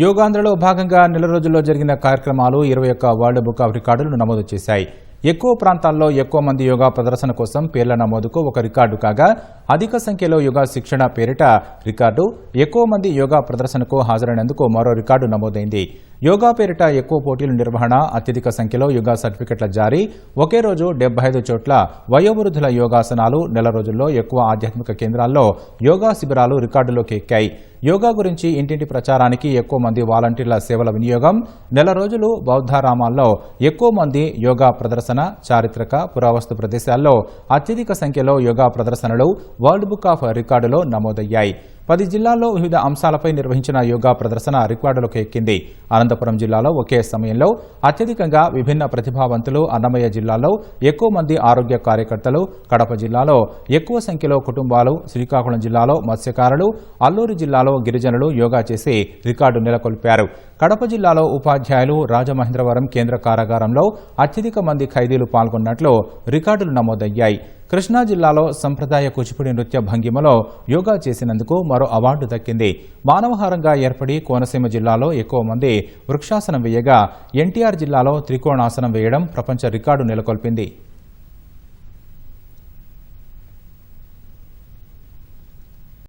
యోగాంధ్రలో భాగంగా నెల రోజుల్లో జరిగిన కార్యక్రమాలు ఇరవై ఒక్క వరల్డ్ బుక్ ఆఫ్ రికార్డులు నమోదు చేశాయి. ఎక్కువ ప్రాంతాల్లో ఎక్కువ మంది యోగా ప్రదర్శన కోసం పేర్ల నమోదుకు ఒక రికార్డు కాగా అధిక సంఖ్యలో యోగా శిక్షణ పేరిట రికార్డు ఎక్కువ మంది యోగా ప్రదర్శనకు హాజరైనందుకు మరో రికార్డు నమోదైంది. యోగా పేరిట ఎక్కువ పోటీల నిర్వహణ అత్యధిక సంఖ్యలో యోగా సర్టిఫికెట్ల జారీ. ఒకే రోజు డెబ్బై ఐదు చోట్ల వయోవృద్ధుల యోగాసనాలు నెల రోజుల్లో ఎక్కువ ఆధ్యాత్మిక కేంద్రాల్లో యోగా శిబిరాలు రికార్డులోకి ఎక్కాయి. యోగా గురించి ఇంటింటి ప్రచారానికి ఎక్కువ మంది వాలంటీర్ల సేవల వినియోగం. నెల రోజులు బౌద్ధారామాల్లో ఎక్కువ మంది యోగా ప్రదర్శన చారిత్రక పురావస్తు ప్రదేశాల్లో అత్యధిక సంఖ్యలో యోగా ప్రదర్శనలు వరల్డ్ బుక్ ఆఫ్ రికార్డులో నమోదయ్యాయి. పది జిల్లాల్లో వివిధ అంశాలపై నిర్వహించిన యోగా ప్రదర్శన రికార్డులకు ఎక్కింది. అనంతపురం జిల్లాలో ఒకే సమయంలో అత్యధికంగా విభిన్న ప్రతిభావంతులు అన్నమయ్య జిల్లాలో ఎక్కువ మంది ఆరోగ్య కార్యకర్తలు కడప జిల్లాలో ఎక్కువ సంఖ్యలో కుటుంబాలు శ్రీకాకుళం జిల్లాలో మత్స్యకారులు అల్లూరు జిల్లాలో గిరిజనులు యోగా చేసి రికార్డు నెలకొల్పారు. కడప జిల్లాలో ఉపాధ్యాయులు రాజమహేంద్రవరం కేంద్ర కారాగారంలో అత్యధిక మంది ఖైదీలు పాల్గొన్నట్లు రికార్డులు నమోదయ్యాయి. కృష్ణా జిల్లాలో సంప్రదాయ కూచిపూడి నృత్య భంగిమలో యోగా చేసినందుకు మరో అవార్డు దక్కింది. మానవహారంగా ఏర్పడి కోనసీమ జిల్లాలో ఎక్కువ మంది వృక్షాసనం వేయగా ఎన్టీఆర్ జిల్లాలో త్రికోణాసనం వేయడం ప్రపంచ రికార్డు నెలకొల్పింది.